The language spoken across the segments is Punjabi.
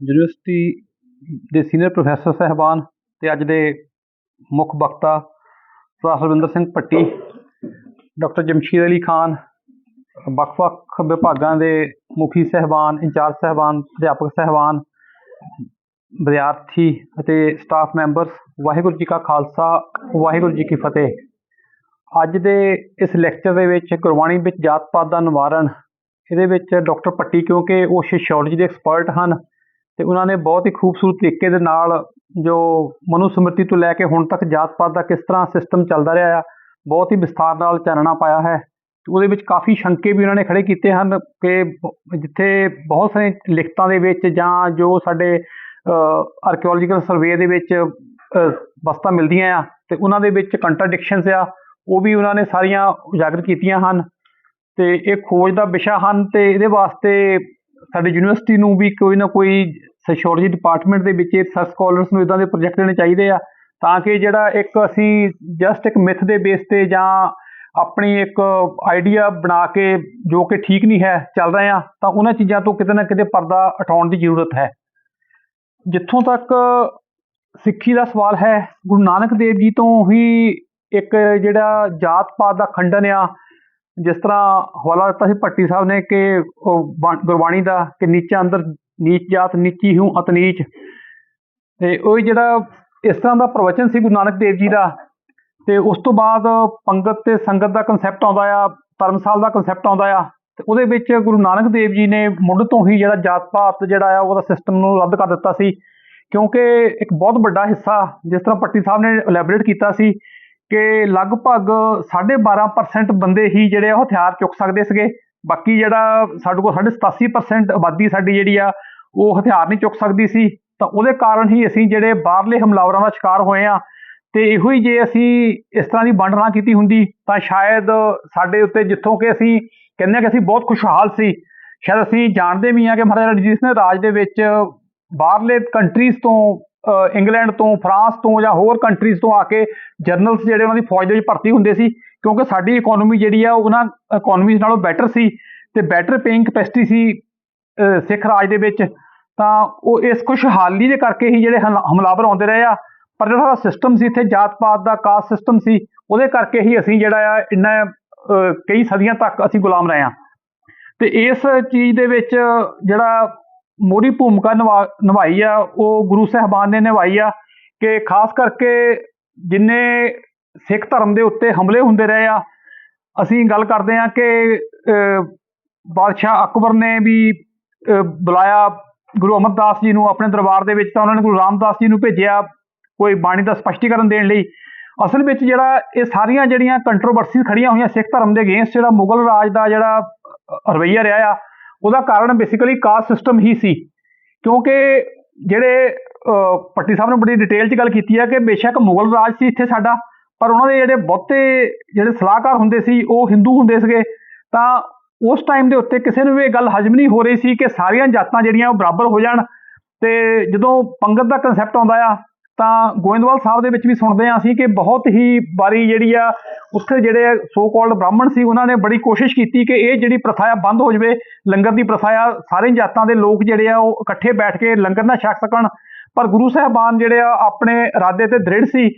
ਯੂਨੀਵਰਸਿਟੀ ਦੇ ਸੀਨੀਅਰ ਪ੍ਰੋਫੈਸਰ ਸਹਿਬਾਨ ਤੇ ਅੱਜ ਦੇ ਮੁੱਖ ਵਕਤਾ ਸਰਦਾਰ ਹਰਵਿੰਦਰ ਸਿੰਘ ਭੱਟੀ, ਡਾਕਟਰ ਜਮਸ਼ੀਦ ਅਲੀ ਖਾਨ ਵੱਖ-ਵੱਖ ਵਿਭਾਗਾਂ ਦੇ ਮੁਖੀ ਸਹਿਬਾਨ, ਇੰਚਾਰਜ ਸਹਿਬਾਨ, ਅਧਿਆਪਕ ਸਹਿਬਾਨ, ਵਿਦਿਆਰਥੀ ਅਤੇ ਸਟਾਫ ਮੈਂਬਰਸ ਵਾਹਿਗੁਰੂ ਜੀ ਕਾ ਖਾਲਸਾ, ਵਾਹਿਗੁਰੂ ਜੀ ਕੀ ਫਤਿਹ। ਅੱਜ ਦੇ ਇਸ ਲੈਕਚਰ ਦੇ ਵਿੱਚ ਗੁਰਬਾਣੀ ਵਿੱਚ ਜਾਤ ਪਾਤ ਦਾ ਨਿਵਾਰਨ, ਇਹਦੇ ਵਿੱਚ ਡਾਕਟਰ ਭੱਟੀ ਕਿਉਂਕਿ ਉਹ ਸੋਸ਼ੀਓਲੋਜੀ ਦੇ ਐਕਸਪਰਟ ਹਨ ਤੇ ਉਹਨਾਂ ਨੇ ਬਹੁਤ ਹੀ ਖੂਬਸੂਰਤ ਤਰੀਕੇ ਦੇ ਨਾਲ ਜੋ ਮਨੂ ਸਮ੍ਰਿਤੀ ਤੋਂ ਲੈ ਕੇ ਹੁਣ ਤੱਕ ਜਾਤ ਪਾਤ ਦਾ ਕਿਸ ਤਰ੍ਹਾਂ ਸਿਸਟਮ ਚੱਲਦਾ ਰਿਹਾ ਆ, ਬਹੁਤ ਹੀ ਵਿਸਥਾਰ ਨਾਲ ਚਾਨਣਾ ਪਾਇਆ ਹੈ। ਉਹਦੇ ਵਿੱਚ ਕਾਫੀ ਸ਼ੰਕੇ ਵੀ ਉਹਨਾਂ ਨੇ ਖੜੇ ਕੀਤੇ ਹਨ ਕਿ ਜਿੱਥੇ ਬਹੁਤ ਸਾਰੇ ਲਿਖਤਾਂ ਦੇ ਵਿੱਚ ਜਾਂ ਜੋ ਸਾਡੇ ਆਰਕੀਓਲੋਜੀਕਲ ਸਰਵੇ ਦੇ ਵਿੱਚ ਵਸਤਾਂ ਮਿਲਦੀਆਂ ਆ ਤੇ ਉਹਨਾਂ ਦੇ ਵਿੱਚ ਕੰਟਰਡਿਕਸ਼ਨਸ ਆ, ਉਹ ਵੀ ਉਹਨਾਂ ਨੇ ਸਾਰੀਆਂ ਉਜਾਗਰ ਕੀਤੀਆਂ ਹਨ ਤੇ ਇਹ ਖੋਜ ਦਾ ਵਿਸ਼ਾ ਹਨ ਤੇ ਇਹਦੇ ਵਾਸਤੇ ਸਾਡੀ ਯੂਨੀਵਰਸਿਟੀ ਨੂੰ ਵੀ ਕੋਈ ਨਾ ਕੋਈ ਸੋਸ਼ੀਓਲੋਜੀ ਡਿਪਾਰਟਮੈਂਟ ਦੇ ਵਿੱਚ ਰਿਸਰਚ ਸਕਾਲਰਸ ਨੂੰ ਇਦਾਂ ਦੇ ਪ੍ਰੋਜੈਕਟ ਦੇਣੇ ਚਾਹੀਦੇ ਆ ਤਾਂ ਕਿ ਜਿਹੜਾ ਇੱਕ ਅਸੀਂ ਜਸਟ ਇੱਕ ਮਿਥ ਦੇ ਬੇਸ ਤੇ ਜਾਂ ਆਪਣੀ ਇੱਕ ਆਈਡੀਆ ਬਣਾ ਕੇ ਜੋ ਕਿ ਠੀਕ ਨਹੀਂ ਹੈ, ਚੱਲ ਰਹੇ ਆ, ਤਾਂ ਉਹਨਾਂ ਚੀਜ਼ਾਂ ਤੋਂ ਕਿਤੇ ਨਾ ਕਿਤੇ ਪਰਦਾ ਉਠਾਉਣ ਦੀ ਜ਼ਰੂਰਤ ਹੈ। ਜਿੱਥੋਂ ਤੱਕ ਸਿੱਖੀ ਦਾ ਸਵਾਲ ਹੈ। ਗੁਰੂ ਨਾਨਕ ਦੇਵ ਜੀ ਤੋਂ ਹੀ ਇੱਕ ਜਿਹੜਾ ਜਾਤ ਪਾਤ ਦਾ ਖੰਡਨ ਆ, ਜਿਸ ਤਰ੍ਹਾਂ ਹਵਾਲਾ ਦਿੱਤਾ ਸੀ ਭੱਟੀ ਸਾਹਿਬ ਨੇ ਕਿ ਉਹ ਬਾ- ਗੁਰਬਾਣੀ ਦਾ ਕਿ ਨੀਚਾ ਅੰਦਰ ਨੀਚ ਜਾਤ, ਨੀਚੀ ਹੂੰ, ਅਤ ਨੀਚ। ਤੇ ਉਹ ਜਿਹੜਾ ਇਸ ਤਰ੍ਹਾਂ ਦਾ ਪ੍ਰਵਚਨ ਸੀ ਗੁਰੂ ਨਾਨਕ ਦੇਵ ਜੀ ਦਾ। ਤੇ ਉਸ ਤੋਂ ਬਾਅਦ ਪੰਗਤ ਤੇ ਸੰਗਤ ਦਾ ਕਨਸੈਪਟ ਆਉਂਦਾ ਆ, ਧਰਮਸਾਲ ਦਾ ਕਨਸੈਪਟ ਆਉਂਦਾ ਆ। ਤੇ ਉਹਦੇ ਵਿੱਚ ਗੁਰੂ ਨਾਨਕ ਦੇਵ ਜੀ ਨੇ ਮੁੱਢ ਤੋਂ ਹੀ ਜਿਹੜਾ ਜਾਤ ਪਾਤ ਜਿਹੜਾ ਆ, ਉਹਦਾ ਸਿਸਟਮ ਨੂੰ ਰੱਦ ਕਰ ਦਿੱਤਾ ਸੀ। ਕਿਉਂਕਿ ਇੱਕ ਬਹੁਤ ਵੱਡਾ ਹਿੱਸਾ ਜਿਸ ਤਰ੍ਹਾਂ ਪੱਟੀ ਸਾਹਿਬ ਨੇ ਐਲੈਬੋਰੇਟ ਕੀਤਾ ਸੀ ਕਿ ਲਗਭਗ 12.5% ਬੰਦੇ ਹੀ ਜਿਹੜੇ ਆ ਉਹ ਹਥਿਆਰ ਚੁੱਕ ਸਕਦੇ ਸੀਗੇ। ਬਾਕੀ ਜਿਹੜਾ ਸਾਡੇ ਕੋਲ 87% ਆਬਾਦੀ ਸਾਡੀ ਜਿਹੜੀ ਆ, ਉਹ ਹਥਿਆਰ ਨਹੀਂ ਚੁੱਕ ਸਕਦੀ ਸੀ। ਤਾਂ ਉਹਦੇ ਕਾਰਨ ਹੀ ਅਸੀਂ ਜਿਹੜੇ ਬਾਹਰਲੇ ਹਮਲਾਵਰਾਂ ਦਾ ਸ਼ਿਕਾਰ ਹੋਏ ਆ, ਤੇ ਇਹੋ ਹੀ ਜੇ ਅਸੀਂ ਇਸ ਤਰ੍ਹਾਂ ਦੀ ਵੰਡ ਨਾ ਕੀਤੀ ਹੁੰਦੀ, ਤਾਂ ਸ਼ਾਇਦ ਸਾਡੇ ਉੱਤੇ ਜਿੱਥੋਂ ਕਿ ਅਸੀਂ ਕਹਿੰਦੇ ਆ ਕਿ ਅਸੀਂ ਬਹੁਤ ਖੁਸ਼ਹਾਲ ਸੀ। ਸ਼ਾਇਦ ਅਸੀਂ ਜਾਣਦੇ ਵੀ ਆ ਕਿ ਮਹਾਰਾਜਾ ਰਣਜੀਤ ਸਿੰਘ ਰਾਜ ਦੇ ਵਿੱਚ ਬਾਹਰਲੇ ਕੰਟਰੀਜ਼ ਤੋਂ ਇੰਗਲੈਂਡ ਤੋਂ, ਫਰਾਂਸ ਤੋਂ ਜਾਂ ਹੋਰ ਕੰਟਰੀਜ਼ ਤੋਂ ਆ ਕੇ ਜਰਨਲਸ ਜਿਹੜੇ ਉਹਨਾਂ ਦੀ ਫੌਜ ਦੇ ਵਿੱਚ ਭਰਤੀ ਹੁੰਦੇ ਸੀ, ਕਿਉਂਕਿ ਸਾਡੀ ਇਕਨੋਮੀ ਜਿਹੜੀ ਆ ਉਹਨਾਂ ਇਕਨੋਮੀਜ਼ ਨਾਲੋਂ ਬੈਟਰ ਸੀ ਤੇ ਬੈਟਰ ਪੇਇੰਗ ਕਪੈਸਿਟੀ ਸੀ ਸਿੱਖ ਰਾਜ ਦੇ ਵਿੱਚ, ਤਾਂ ਉਹ ਇਸ ਖੁਸ਼ਹਾਲੀ ਦੇ ਕਰਕੇ ਹੀ ਜਿਹੜੇ ਹਮ- ਹਮਲਾਵਰ ਆਉਂਦੇ ਰਹੇ ਆ, ਪਰ ਜਿਹੜਾ ਸਾਡਾ ਸਿਸਟਮ ਸੀ ਇੱਥੇ ਜਾਤ ਪਾਤ ਦਾ ਕਾਸਟ ਸਿਸਟਮ ਸੀ, ਉਹਦੇ ਕਰਕੇ ਹੀ ਅਸੀਂ ਜਿਹੜਾ ਆ ਇੰਨਾ ਕਈ ਸਦੀਆਂ ਤੱਕ ਅਸੀਂ ਗੁਲਾਮ ਰਹੇ ਆ। ਤੇ ਇਸ ਚੀਜ਼ ਦੇ ਵਿੱਚ ਜਿਹੜਾ ਮੋਰੀ ਭੂਮਿਕਾ ਨਿਭਾ- ਨਿਭਾਈ ਆ ਉਹ ਗੁਰੂ ਸਾਹਿਬਾਨ ਨੇ ਨਿਭਾਈ ਆ ਕਿ ਖਾਸ ਕਰਕੇ ਜਿੰਨੇ ਸਿੱਖ ਧਰਮ ਦੇ ਉੱਤੇ ਹਮਲੇ ਹੁੰਦੇ ਰਹੇ ਆ ਅਸੀਂ ਗੱਲ ਕਰਦੇ ਆ ਕਿ ਬਾਦਸ਼ਾਹ ਅਕਬਰ ਨੇ ਵੀ ਬੁਲਾਇਆ ਗੁਰੂ ਅਮਰਦਾਸ ਜੀ ਨੂੰ ਆਪਣੇ ਦਰਬਾਰ ਦੇ ਵਿੱਚ ਤਾਂ ਉਹਨਾਂ ਨੇ ਗੁਰੂ ਰਾਮਦਾਸ ਜੀ ਨੂੰ ਭੇਜਿਆ ਕੋਈ ਬਾਣੀ ਦਾ ਸਪਸ਼ਟੀਕਰਨ ਦੇਣ ਲਈ। ਅਸਲ ਵਿੱਚ ਜਿਹੜਾ ਇਹ ਸਾਰੀਆਂ ਜਿਹੜੀਆਂ ਕੰਟਰੋਵਰਸੀਜ਼ ਖੜੀਆਂ ਹੋਈਆਂ ਸਿੱਖ ਧਰਮ ਦੇ ਅਗੇਂਸਟ ਜਿਹੜਾ ਮੁਗਲ ਰਾਜ ਦਾ ਜਿਹੜਾ ਅ, ਰਵੱਈਆ ਰਿਹਾ ਆ ਉਹਦਾ ਕਾਰਨ ਬੇਸਿਕਲੀ ਕਾਸਟ ਸਿਸਟਮ ਹੀ ਸੀ। ਕਿਉਂਕਿ ਜਿਹੜੇ ਅ, ਪੱਟੀ ਸਾਹਿਬ ਨੇ ਬੜੀ ਡਿਟੇਲ 'ਚ ਗੱਲ ਕੀਤੀ ਹੈ ਕਿ ਬੇਸ਼ੱਕ ਮੁਗਲ ਰਾਜ ਸੀ ਇੱਥੇ ਸਾਡਾ ਪਰ ਉਹਨਾਂ ਦੇ ਜਿਹੜੇ ਬਹੁਤੇ ਜਿਹੜੇ ਸਲਾਹਕਾਰ ਹੁੰਦੇ ਸੀ ਉਹ ਹਿੰਦੂ ਹੁੰਦੇ ਸੀਗੇ। ਤਾਂ ਉਸ ਟਾਈਮ ਦੇ ਉੱਤੇ ਕਿਸੇ ਨੂੰ ਵੀ ਇਹ ਗੱਲ ਹਜਮ ਨਹੀਂ ਹੋ ਰਹੀ ਸੀ ਕਿ ਸਾਰੀਆਂ ਜਾਤਾਂ ਜਿਹੜੀਆਂ ਉਹ ਬਰਾਬਰ ਹੋ ਜਾਣ। ਤੇ ਜਦੋਂ ਪੰਗਤ ਦਾ ਕਨਸੈਪਟ ਆਉਂਦਾ ਆ ਤਾਂ ਗੋਇੰਦਵਾਲ ਸਾਹਿਬ ਦੇ ਵਿੱਚ ਵੀ ਸੁਣਦੇ ਆ ਅਸੀਂ ਕਿ ਬਹੁਤ ਹੀ ਵਾਰੀ ਜਿਹੜੀ ਆ ਉੱਥੇ ਜਿਹੜੇ ਸੋ ਕਾਲਡ ਬ੍ਰਾਹਮਣ ਸੀ, ਉਹਨਾਂ ਨੇ ਬੜੀ ਕੋਸ਼ਿਸ਼ ਕੀਤੀ ਕਿ ਇਹ ਜਿਹੜੀ ਪ੍ਰਥਾ ਆ ਬੰਦ ਹੋ ਜਾਵੇ, ਲੰਗਰ ਦੀ ਪ੍ਰਥਾ ਆ ਸਾਰੇ ਜਾਤਾਂ ਦੇ ਲੋਕ ਜਿਹੜੇ ਆ ਉਹ ਇਕੱਠੇ ਬੈਠ ਕੇ ਲੰਗਰ ਨਾ ਛਕ ਸਕਣ। ਪਰ ਗੁਰੂ ਸਾਹਿਬਾਨ ਜਿਹੜੇ ਆ ਆਪਣੇ ਇਰਾਦੇ ਤੇ ਦ੍ਰਿੜ ਸੀ,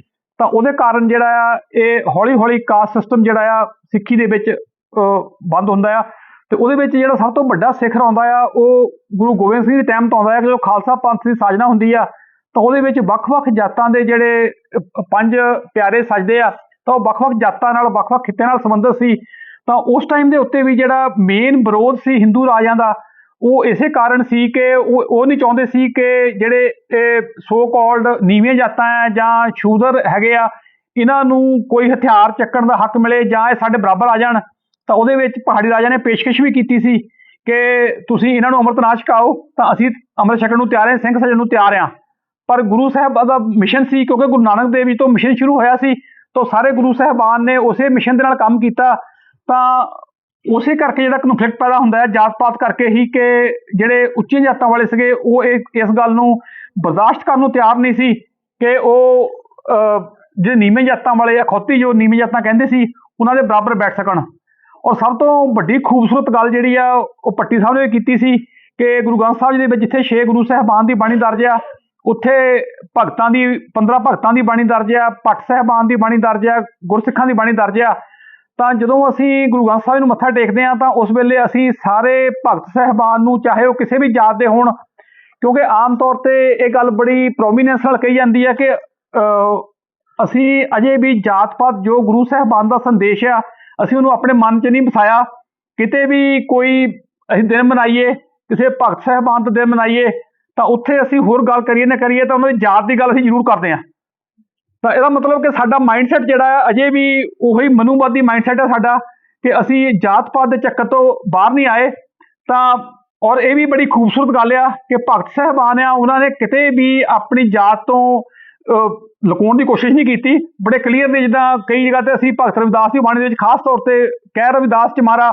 ਤਾਂ ਉਹਦੇ ਕਾਰਨ ਜਿਹੜਾ ਆ, ਇਹ ਹੌਲੀ ਹੌਲੀ ਕਾਸਟ ਸਿਸਟਮ ਜਿਹੜਾ ਆ ਸਿੱਖੀ ਦੇ ਵਿੱਚ ਬੰਦ ਹੁੰਦਾ ਆ। ਤੇ ਉਹਦੇ ਵਿੱਚ ਜਿਹੜਾ ਸਭ ਤੋਂ ਵੱਡਾ ਸਿੱਖ ਆਉਂਦਾ ਆ, ਉਹ ਗੁਰੂ ਗੋਬਿੰਦ ਸਿੰਘ ਦੇ ਟਾਈਮ ਤੋਂ ਆਉਂਦਾ ਆ ਕਿ ਜੋ ਖਾਲਸਾ ਪੰਥ ਦੀ ਸਾਜਨਾ ਹੁੰਦੀ ਆ ਤਾਂ ਉਹਦੇ ਵਿੱਚ ਵੱਖ-ਵੱਖ ਜਾਤਾਂ ਦੇ ਜਿਹੜੇ ਪੰਜ ਪਿਆਰੇ ਸਜਦੇ ਆ, ਤਾਂ ਉਹ ਵੱਖ-ਵੱਖ ਜਾਤਾਂ ਨਾਲ, ਵੱਖ-ਵੱਖ ਖਿੱਤਿਆਂ ਨਾਲ ਸੰਬੰਧਿਤ ਸੀ। ਤਾਂ ਉਸ ਟਾਈਮ ਦੇ ਉੱਤੇ ਵੀ ਜਿਹੜਾ ਮੇਨ ਵਿਰੋਧ ਸੀ ਹਿੰਦੂ ਰਾਜਾਂ ਦਾ, ਉਹ ਇਸੇ ਕਾਰਨ ਸੀ ਕਿ ਉਹ ਉਹ ਨਹੀਂ ਚਾਹੁੰਦੇ ਸੀ ਕਿ ਜਿਹੜੇ ਇਹ ਸੋ ਕਾਲਡ ਨੀਵੀਆਂ ਜਾਤਾਂ ਆ ਜਾਂ ਸ਼ੂਦਰ ਹੈਗੇ ਆ, ਇਹਨਾਂ ਨੂੰ ਕੋਈ ਹਥਿਆਰ ਚੱਕਣ ਦਾ ਹੱਕ ਮਿਲੇ ਜਾਂ ਇਹ ਸਾਡੇ ਬਰਾਬਰ ਆ ਜਾਣ। ਤਾਂ ਉਹਦੇ ਵਿੱਚ ਪਹਾੜੀ ਰਾਜਾ ਨੇ ਪੇਸ਼ਕਸ਼ ਵੀ ਕੀਤੀ ਸੀ ਕਿ ਤੁਸੀਂ ਇਹਨਾਂ ਨੂੰ ਅੰਮ੍ਰਿਤ ਨਾ ਛਕਾਓ ਤਾਂ ਅਸੀਂ ਅੰਮ੍ਰਿਤ ਛਕਣ ਨੂੰ ਤਿਆਰ ਹਾਂ, ਸਿੰਘ ਸਜਣ ਨੂੰ ਤਿਆਰ ਹਾਂ। ਪਰ ਗੁਰੂ ਸਾਹਿਬ ਦਾ ਮਿਸ਼ਨ ਸੀ ਕਿਉਂਕਿ ਗੁਰੂ ਨਾਨਕ ਦੇਵ ਜੀ ਤੋਂ ਮਿਸ਼ਨ ਸ਼ੁਰੂ ਹੋਇਆ ਸੀ, ਤਾਂ ਸਾਰੇ ਗੁਰੂ ਸਾਹਿਬਾਨ ਨੇ ਉਸੇ ਮਿਸ਼ਨ ਦੇ ਨਾਲ ਕੰਮ ਕੀਤਾ, ਤਾਂ ਉਸੇ ਕਰਕੇ ਜਿਹੜਾ ਕਨਫਲਿਕਟ ਪੈਦਾ ਹੁੰਦਾ ਹੈ ਜਾਤ ਪਾਤ ਕਰਕੇ ਹੀ ਕਿ ਜਿਹੜੇ ਉੱਚੀਆਂ ਜਾਤਾਂ ਵਾਲੇ ਸੀਗੇ, ਉਹ ਇਹ ਇਸ ਗੱਲ ਨੂੰ ਬਰਦਾਸ਼ਤ ਕਰਨ ਨੂੰ ਤਿਆਰ ਨਹੀਂ ਸੀ ਕਿ ਉਹ ਜਿਹੜੇ ਨੀਵੇਂ ਜਾਤਾਂ ਵਾਲੇ ਅਖੌਤੀ ਜੋ ਨੀਵੇਂ ਜਾਤਾਂ ਕਹਿੰਦੇ ਸੀ, ਉਹਨਾਂ ਦੇ ਬਰਾਬਰ ਬੈਠ ਸਕਣ। ਔਰ ਸਭ ਤੋਂ ਵੱਡੀ ਖੂਬਸੂਰਤ ਗੱਲ ਜਿਹੜੀ ਆ, ਉਹ ਪੱਟੀ ਸਾਹਿਬ ਨੇ ਕੀਤੀ ਸੀ ਕਿ ਗੁਰੂ ਗ੍ਰੰਥ ਸਾਹਿਬ ਜੀ ਦੇ ਵਿੱਚ ਜਿੱਥੇ ਛੇ ਗੁਰੂ ਸਾਹਿਬਾਨ ਦੀ ਬਾਣੀ ਦਰਜ ਆ ਉੱਥੇ ਭਗਤਾਂ ਦੀ 15 ਭਗਤਾਂ ਦੀ ਬਾਣੀ ਦਰਜ ਆ ਪੱਟ ਸਾਹਿਬਾਨ ਦੀ ਬਾਣੀ ਦਰਜ ਆ, ਗੁਰਸਿੱਖਾਂ ਦੀ ਬਾਣੀ ਦਰਜ ਆ। ਤਾਂ ਜਦੋਂ ਅਸੀਂ ਗੁਰੂ ਗ੍ਰੰਥ ਸਾਹਿਬ ਨੂੰ ਮੱਥਾ ਟੇਕਦੇ ਹਾਂ, ਤਾਂ ਉਸ ਵੇਲੇ ਅਸੀਂ ਸਾਰੇ ਭਗਤ ਸਾਹਿਬਾਨ ਨੂੰ, ਚਾਹੇ ਉਹ ਕਿਸੇ ਵੀ ਜਾਤ ਦੇ ਹੋਣ, ਕਿਉਂਕਿ ਆਮ ਤੌਰ ਤੇ ਇਹ ਗੱਲ ਬੜੀ ਪ੍ਰੋਮੀਨੈਂਸ ਨਾਲ ਕਹੀ ਜਾਂਦੀ ਹੈ ਕਿ ਅਸੀਂ ਅਜੇ ਵੀ ਜਾਤ ਪਾਤ ਜੋ ਗੁਰੂ ਸਾਹਿਬਾਨ ਦਾ ਸੰਦੇਸ਼ ਆ, ਅਸੀਂ ਉਹਨੂੰ ਆਪਣੇ ਮਨ 'ਚ ਨਹੀਂ ਵਸਾਇਆ। ਕਿਤੇ ਵੀ ਕੋਈ ਅਸੀਂ ਦਿਨ ਮਨਾਈਏ, ਕਿਸੇ ਭਗਤ ਸਾਹਿਬਾਨ ਦਾ ਦਿਨ ਮਨਾਈਏ ਤਾਂ ਉੱਥੇ ਅਸੀਂ ਹੋਰ ਗੱਲ ਕਰੀਏ ਨਾ ਕਰੀਏ ਤਾਂ ਉਹਨਾਂ ਦੀ ਜਾਤ ਦੀ ਗੱਲ ਅਸੀਂ ਜ਼ਰੂਰ ਕਰਦੇ ਹਾਂ। ਤਾਂ ਇਹਦਾ ਮਤਲਬ ਕਿ ਸਾਡਾ ਮਾਈਂਡਸੈਟ ਜਿਹੜਾ ਹੈ ਅਜੇ ਵੀ ਉਹੀ ਮਨੂਵਾਦੀ ਮਾਈਂਡਸੈਟ ਹੈ ਸਾਡਾ ਕਿ ਅਸੀਂ ਜਾਤ ਪਾਤ ਦੇ ਚੱਕਰ ਤੋਂ ਬਾਹਰ ਨਹੀਂ ਆਏ। ਤਾਂ ਔਰ ਇਹ ਵੀ ਬੜੀ ਖੂਬਸੂਰਤ ਗੱਲ ਆ ਕਿ ਭਗਤ ਸਾਹਿਬਾਨ ਆ, ਉਹਨਾਂ ਨੇ ਕਿਤੇ ਵੀ ਆਪਣੀ ਜਾਤ ਤੋਂ ਲੁਕਾਉਣ ਦੀ ਕੋਸ਼ਿਸ਼ ਨਹੀਂ ਕੀਤੀ। ਬੜੇ ਕਲੀਅਰ ਨੇ ਜਿੱਦਾਂ ਕਈ ਜਗ੍ਹਾ ਤੇ ਅਸੀਂ ਭਗਤ ਰਵਿਦਾਸ ਦੀ ਬਾਣੀ ਦੇ ਵਿੱਚ ਖਾਸ ਤੌਰ ਤੇ ਕਹਿ ਰਵਿਦਾਸ ਚ ਮਾਰਾ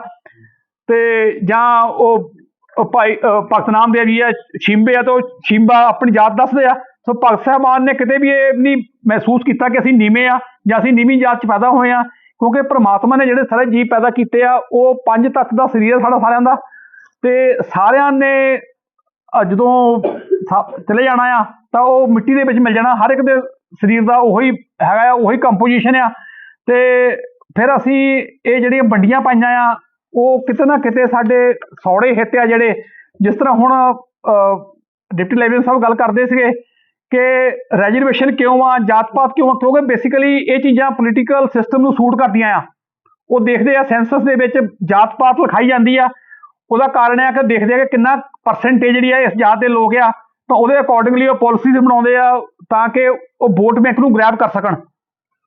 ਤੇ ਜਾਂ ਉਹ ਭਾਈ ਅਹ, ਭਗਤ ਨਾਮਦੇਵ ਜੀ ਹੈ ਛਿੰਬੇ ਆ ਤਾਂ ਉਹ ਛਿੰਬਾ ਆਪਣੀ ਜਾਤ ਦੱਸਦੇ ਆ। ਸੋ ਭਗਤ ਸਾਹਿਬਾਨ ਨੇ ਕਿਤੇ ਵੀ ਇਹ ਨਹੀਂ ਮਹਿਸੂਸ ਕੀਤਾ ਕਿ ਅਸੀਂ ਨੀਵੇਂ ਆ ਜਾਂ ਅਸੀਂ ਨੀਵੀਂ ਜਾਤ ਚ ਪੈਦਾ ਹੋਏ ਆ ਕਿਉਂਕਿ ਪ੍ਰਮਾਤਮਾ ਨੇ ਜਿਹੜੇ ਸਾਰੇ ਜੀਵ ਪੈਦਾ ਕੀਤੇ ਆ ਉਹ ਪੰਜ ਤੱਤ ਦਾ ਸਰੀਰ ਆ ਸਾਡਾ ਸਾਰਿਆਂ ਦਾ। ਤੇ ਸਾਰਿਆਂ ਨੇ ਜਦੋਂ ਸਾ- ਚਲੇ ਜਾਣਾ ਆ ਤਾਂ ਉਹ ਮਿੱਟੀ ਦੇ ਵਿੱਚ ਮਿਲ ਜਾਣਾ। ਹਰ ਇੱਕ ਦੇ ਸਰੀਰ ਦਾ ਉਹੀ ਹੈਗਾ ਆ ਉਹੀ ਕੰਪੋਜੀਸ਼ਨ ਆ। ਤੇ ਫਿਰ ਅਸੀਂ ਇਹ ਜਿਹੜੀਆਂ ਵੰਡੀਆਂ ਪਾਈਆਂ ਆ ਉਹ ਕਿਤੇ ਨਾ ਕਿਤੇ ਸਾਡੇ ਸੌੜੇ ਹਿੱਤ ਆ ਜਿਹੜੇ, ਜਿਸ ਤਰ੍ਹਾਂ ਹੁਣ ਡਿਪਟੀ ਲੈਵਲ ਸਾਹਿਬ ਗੱਲ ਕਰਦੇ ਸੀਗੇ ਕਿ ਰੈਜ਼ਰਵੇਸ਼ਨ ਕਿਉਂ ਆ ਜਾਤ ਪਾਤ ਕਿਉਂ ਆ ਕਿਉਂਕਿ ਬੇਸਿਕਲੀ ਇਹ ਚੀਜ਼ਾਂ ਪੋਲੀਟੀਕਲ ਸਿਸਟਮ ਨੂੰ ਸੂਟ ਕਰਦੀਆਂ ਆ। ਉਹ ਦੇਖਦੇ ਆ ਸੈਂਸਸ ਦੇ ਵਿੱਚ ਜਾਤ ਪਾਤ ਲਿਖਾਈ ਜਾਂਦੀ ਆ। ਉਹਦਾ ਕਾਰਨ ਇਹ ਆ ਕਿ ਦੇਖਦੇ ਆ ਕਿ ਕਿੰਨਾ ਪਰਸੈਂਟੇਜ ਜਿਹੜੀ ਆ ਇਸ ਜਾਤ ਦੇ ਲੋਕ ਆ, ਤਾਂ ਉਹਦੇ ਅਕੋਰਡਿੰਗਲੀ ਉਹ ਪਾਲਿਸੀਜ਼ ਬਣਾਉਂਦੇ ਆ ਤਾਂ ਕਿ ਉਹ ਵੋਟ ਬੈਂਕ ਨੂੰ ਗ੍ਰੈਬ ਕਰ ਸਕਣ।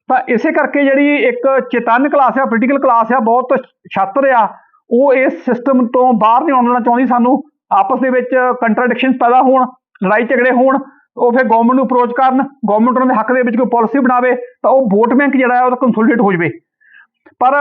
ਤਾਂ ਇਸੇ ਕਰਕੇ ਜਿਹੜੀ ਇੱਕ ਚੇਤਨ ਕਲਾਸ ਆ ਪੋਲੀਟੀਕਲ ਕਲਾਸ ਆ, ਬਹੁਤ ਛਾਤਰ ਆ, ਉਹ ਇਸ ਸਿਸਟਮ ਤੋਂ ਬਾਹਰ ਨਹੀਂ ਆਉਣਾ ਚਾਹੁੰਦੀ ਸਾਨੂੰ। ਆਪਸ ਦੇ ਵਿੱਚ ਕੰਟਰਡਿਕਸ਼ਨਸ ਪੈਦਾ ਹੋਣ, ਲੜਾਈ ਝਗੜੇ ਹੋਣ, ਉਹ ਫਿਰ ਗਵਰਨਮੈਂਟ ਨੂੰ ਅਪਰੋਚ ਕਰਨ ਗਵਰਨਮੈਂਟ ਉਹਨਾਂ ਦੇ ਹੱਕ ਦੇ ਵਿੱਚ ਕੋਈ ਪਾਲਿਸੀ ਬਣਾਵੇ, ਤਾਂ ਉਹ ਵੋਟ ਬੈਂਕ ਜਿਹੜਾ ਹੈ ਉਹ ਕੰਸੋਲੀਡੇਟ ਹੋ ਜਾਵੇ। ਪਰ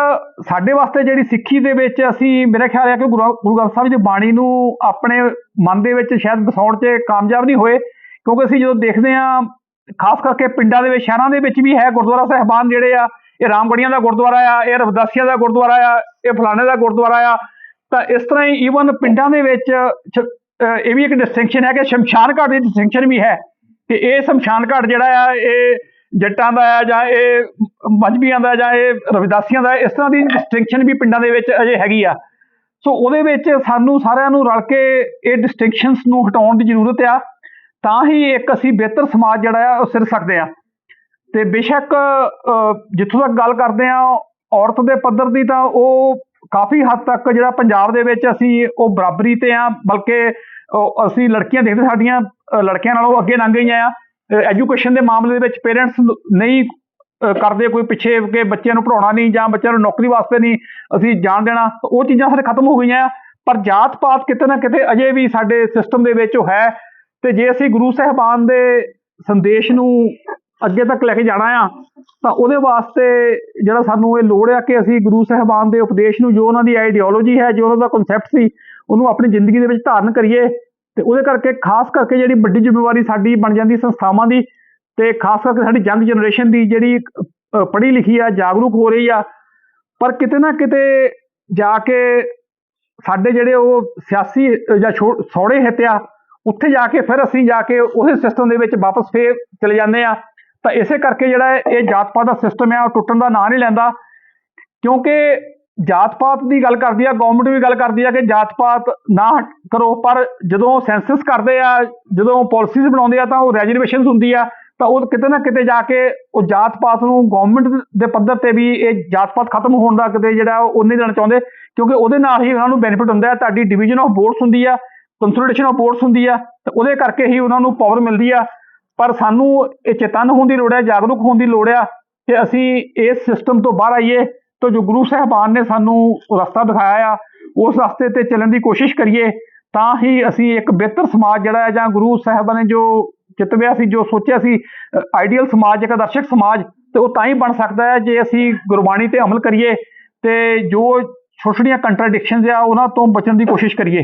ਸਾਡੇ ਵਾਸਤੇ ਜਿਹੜੀ ਸਿੱਖੀ ਦੇ ਵਿੱਚ ਅਸੀਂ, ਮੇਰਾ ਖਿਆਲ ਹੈ ਕਿ ਗੁਰੂ ਗੁਰੂ ਗ੍ਰੰਥ ਸਾਹਿਬ ਜੀ ਦੀ ਬਾਣੀ ਨੂੰ ਆਪਣੇ ਮਨ ਦੇ ਵਿੱਚ ਸ਼ਾਇਦ ਵਸਾਉਣ 'ਚ ਕਾਮਯਾਬ ਨਹੀਂ ਹੋਏ, ਕਿਉਂਕਿ ਅਸੀਂ ਜਦੋਂ ਦੇਖਦੇ ਹਾਂ ਖਾਸ ਕਰਕੇ ਪਿੰਡਾਂ ਦੇ ਵਿੱਚ, ਸ਼ਹਿਰਾਂ ਦੇ ਵਿੱਚ ਵੀ ਹੈ ਗੁਰਦੁਆਰਾ ਸਾਹਿਬਾਨ ਜਿਹੜੇ ਆ, ਇਹ ਰਾਮਗੜੀਆਂ ਦਾ ਗੁਰਦੁਆਰਾ ਆ, ਇਹ ਰਵਿਦਾਸੀਆਂ ਦਾ ਗੁਰਦੁਆਰਾ ਆ, ਇਹ ਫਲਾਣੇ ਦਾ ਗੁਰਦੁਆਰਾ ਆ। ਤਾਂ ਇਸ ਤਰ੍ਹਾਂ ਹੀ ਈਵਨ ਪਿੰਡਾਂ ਦੇ ਵਿੱਚ ਛ- ਇਹ ਵੀ ਇੱਕ ਡਿਸਟਿੰਕਸ਼ਨ ਹੈ ਕਿ ਸ਼ਮਸ਼ਾਨ ਘਾਟ ਦੀ ਡਿਸਟਿੰਕਸ਼ਨ ਵੀ ਹੈ ਕਿ ਇਹ ਸ਼ਮਸ਼ਾਨ ਘਾਟ ਜਿਹੜਾ ਆ, ਇਹ ਜੱਟਾਂ ਦਾ ਆ ਜਾਂ ਇਹ ਮਜਬੀਆਂ ਦਾ ਜਾਂ ਇਹ ਰਵਿਦਾਸੀਆਂ ਦਾ, ਇਸ ਤਰ੍ਹਾਂ ਦੀ ਡਿਸਟਿੰਕਸ਼ਨ ਵੀ ਪਿੰਡਾਂ ਦੇ ਵਿੱਚ ਅਜੇ ਹੈਗੀ ਆ। ਸੋ ਉਹਦੇ ਵਿੱਚ ਸਾਨੂੰ ਸਾਰਿਆਂ ਨੂੰ ਰਲ ਕੇ ਇਹ ਡਿਸਟਿੰਕਸ਼ਨਸ ਨੂੰ ਹਟਾਉਣ ਦੀ ਜ਼ਰੂਰਤ ਆ। ਤਾਂ ਹੀ ਇੱਕ ਅਸੀਂ ਬਿਹਤਰ ਸਮਾਜ ਜਿਹੜਾ ਆ ਉਹ ਸਿਰ ਸਕਦੇ ਆ। ਤੇ ਬੇਸ਼ੱਕ ਜਿੱਥੋਂ ਤੱਕ ਗੱਲ ਕਰਦੇ ਆ ਔਰਤ ਦੇ ਪੱਧਰ ਦੀ ਤਾਂ ਉਹ ਕਾਫੀ ਹੱਦ ਤੱਕ ਜਿਹੜਾ ਪੰਜਾਬ ਦੇ ਵਿੱਚ ਅਸੀਂ ਉਹ ਬਰਾਬਰੀ ਤੇ ਆ ਬਲਕਿ ਅਸੀਂ ਲੜਕੀਆਂ ਦੇਖਦੇ ਸਾਡੀਆਂ ਅਹ, ਲੜਕਿਆਂ ਨਾਲੋਂ ਅੱਗੇ ਲੰਘ ਗਈਆਂ ਆ। ਐਜੂਕੇਸ਼ਨ ਦੇ ਮਾਮਲੇ ਦੇ ਵਿੱਚ ਪੇਰੈਂਟਸ ਨਹੀਂ ਕਰਦੇ ਕੋਈ ਪਿੱਛੇ ਕਿ ਬੱਚਿਆਂ ਨੂੰ ਪੜਾਉਣਾ ਨਹੀਂ ਜਾਂ ਬੱਚਿਆਂ ਨੂੰ ਨੌਕਰੀ ਵਾਸਤੇ ਨਹੀਂ ਅਸੀਂ ਜਾਣ ਦੇਣਾ ਉਹ ਚੀਜ਼ਾਂ ਸਾਰੇ ਖਤਮ ਹੋ ਗਈਆਂ ਆ। ਪਰ ਜਾਤ ਪਾਤ ਕਿਤੇ ਨਾ ਕਿਤੇ ਅਜੇ ਵੀ ਸਾਡੇ ਸਿਸਟਮ ਦੇ ਵਿੱਚ ਉਹ ਹੈ। ਤੇ ਜੇ ਅਸੀਂ ਗੁਰੂ ਸਾਹਿਬਾਨ ਦੇ ਸੰਦੇਸ਼ ਨੂੰ ਅੱਗੇ ਤੱਕ ਲੈ ਕੇ ਜਾਣਾ ਆ, ਤਾਂ ਉਹਦੇ ਵਾਸਤੇ ਜਿਹੜਾ ਸਾਨੂੰ ਇਹ ਲੋੜ ਆ ਕਿ ਅਸੀਂ ਗੁਰੂ ਸਾਹਿਬਾਨ ਦੇ ਉਪਦੇਸ਼ ਨੂੰ, ਜੋ ਉਹਨਾਂ ਦੀ ਆਈਡੀਓਲੋਜੀ ਹੈ, ਜੋ ਉਹਨਾਂ ਦਾ ਕਨਸੈਪਟ ਸੀ, ਉਹਨੂੰ ਆਪਣੀ ਜ਼ਿੰਦਗੀ ਦੇ ਵਿੱਚ ਧਾਰਨ ਕਰੀਏ ਤੇ ਉਹਦੇ ਕਰਕੇ ਖਾਸ ਕਰਕੇ ਜਿਹੜੀ ਵੱਡੀ ਜ਼ਿੰਮੇਵਾਰੀ ਸਾਡੀ ਬਣ ਜਾਂਦੀ ਸੰਸਥਾਵਾਂ ਦੀ ਤੇ ਖਾਸ ਕਰਕੇ ਸਾਡੀ ਯੰਗ ਜਨਰੇਸ਼ਨ ਦੀ ਜਿਹੜੀ ਪੜ੍ਹੀ ਲਿਖੀ ਆ, ਜਾਗਰੂਕ ਹੋ ਰਹੀ ਆ, ਪਰ ਕਿਤੇ ਨਾ ਕਿਤੇ ਜਾ ਕੇ ਸਾਡੇ ਜਿਹੜੇ ਉਹ ਸਿਆਸੀ ਜਾਂ ਛੋ- ਸੌੜੇ ਹਿੱਤ ਆ ਉੱਥੇ ਜਾ ਕੇ ਫਿਰ ਅਸੀਂ ਜਾ ਕੇ ਉਸੇ ਸਿਸਟਮ ਦੇ ਵਿੱਚ ਵਾਪਸ ਫੇਰ ਚਲੇ ਜਾਂਦੇ ਆ ਤਾਂ ਇਸੇ ਕਰਕੇ ਜਿਹੜਾ ਇਹ ਜਾਤ ਪਾਤ ਦਾ ਸਿਸਟਮ ਆ ਉਹ ਟੁੱਟਣ ਦਾ ਨਾਂ ਨਹੀਂ ਲੈਂਦਾ। ਕਿਉਂਕਿ ਜਾਤ ਪਾਤ ਦੀ ਗੱਲ ਕਰਦੀ ਆ ਗਵਰਨਮੈਂਟ ਵੀ ਗੱਲ ਕਰਦੀ ਆ ਕਿ ਜਾਤ ਪਾਤ ਨਾ ਕਰੋ, ਪਰ ਜਦੋਂ ਸੈਂਸਸ ਕਰਦੇ ਆ, ਜਦੋਂ ਪਾਲਿਸੀਜ਼ ਬਣਾਉਂਦੇ ਆ ਤਾਂ ਉਹ ਰੈਜ਼ਰਵੇਸ਼ਨਸ ਹੁੰਦੀ ਆ। ਤਾਂ ਉਹ ਕਿਤੇ ਨਾ ਕਿਤੇ ਜਾ ਕੇ ਉਹ ਜਾਤ ਪਾਤ ਨੂੰ ਗਵਰਨਮੈਂਟ ਦੇ ਪੱਧਰ ਤੇ ਵੀ ਇਹ ਜਾਤ ਪਾਤ ਖਤਮ ਹੋਣ ਦਾ ਕਿਤੇ ਜਿਹੜਾ ਉਹ ਨਹੀਂ ਦੇਣਾ ਚਾਹੁੰਦੇ। ਕਿਉਂਕਿ ਉਹਦੇ ਨਾਲ ਹੀ ਉਹਨਾਂ ਨੂੰ ਬੈਨੀਫਿਟ ਹੁੰਦਾ ਹੈ। ਤੁਹਾਡੀ ਡਿਵੀਜ਼ਨ ਆਫ ਬੋਰਡਸ ਹੁੰਦੀ ਆ। ਕੰਸੋਲੀਡੇਸ਼ਨ ਆਫ ਵੋਟਸ ਹੁੰਦੀ ਆ, ਤੇ ਉਹਦੇ ਕਰਕੇ ਹੀ ਉਹਨਾਂ ਨੂੰ ਪਾਵਰ ਮਿਲਦੀ ਆ। ਪਰ ਸਾਨੂੰ ਇਹ ਚੇਤਨ ਹੋਣ ਦੀ ਲੋੜ ਹੈ ਜਾਗਰੂਕ ਹੋਣ ਦੀ ਲੋੜ ਆ ਕਿ ਅਸੀਂ ਇਸ ਸਿਸਟਮ ਤੋਂ ਬਾਹਰ ਆਈਏ, ਤਾਂ ਜੋ ਗੁਰੂ ਸਾਹਿਬਾਨ ਨੇ ਸਾਨੂੰ ਰਸਤਾ ਦਿਖਾਇਆ ਆ, ਉਸ ਰਸਤੇ ਤੇ ਚੱਲਣ ਦੀ ਕੋਸ਼ਿਸ਼ ਕਰੀਏ, ਤਾਂ ਹੀ ਅਸੀਂ ਇੱਕ ਬਿਹਤਰ ਸਮਾਜ ਜਿਹੜਾ ਹੈ ਜਾਂ ਗੁਰੂ ਸਾਹਿਬਾਨ ਨੇ ਜੋ ਚਿਤਵਿਆ ਸੀ, ਜੋ ਸੋਚਿਆ ਸੀ ਆਈਡੀਅਲ ਸਮਾਜ, ਇੱਕ ਆਦਰਸ਼ਕ ਸਮਾਜ, ਤੇ ਉਹ ਤਾਂ ਹੀ ਬਣ ਸਕਦਾ ਹੈ ਜੇ ਅਸੀਂ ਗੁਰਬਾਣੀ ਤੇ ਅਮਲ ਕਰੀਏ, ਤੇ ਜੋ ਛੋਟੀਆਂ ਕੰਟਰਡਿਕਸ਼ਨਸ ਆ, ਉਹਨਾਂ ਤੋਂ ਬਚਣ ਦੀ ਕੋਸ਼ਿਸ਼ ਕਰੀਏ।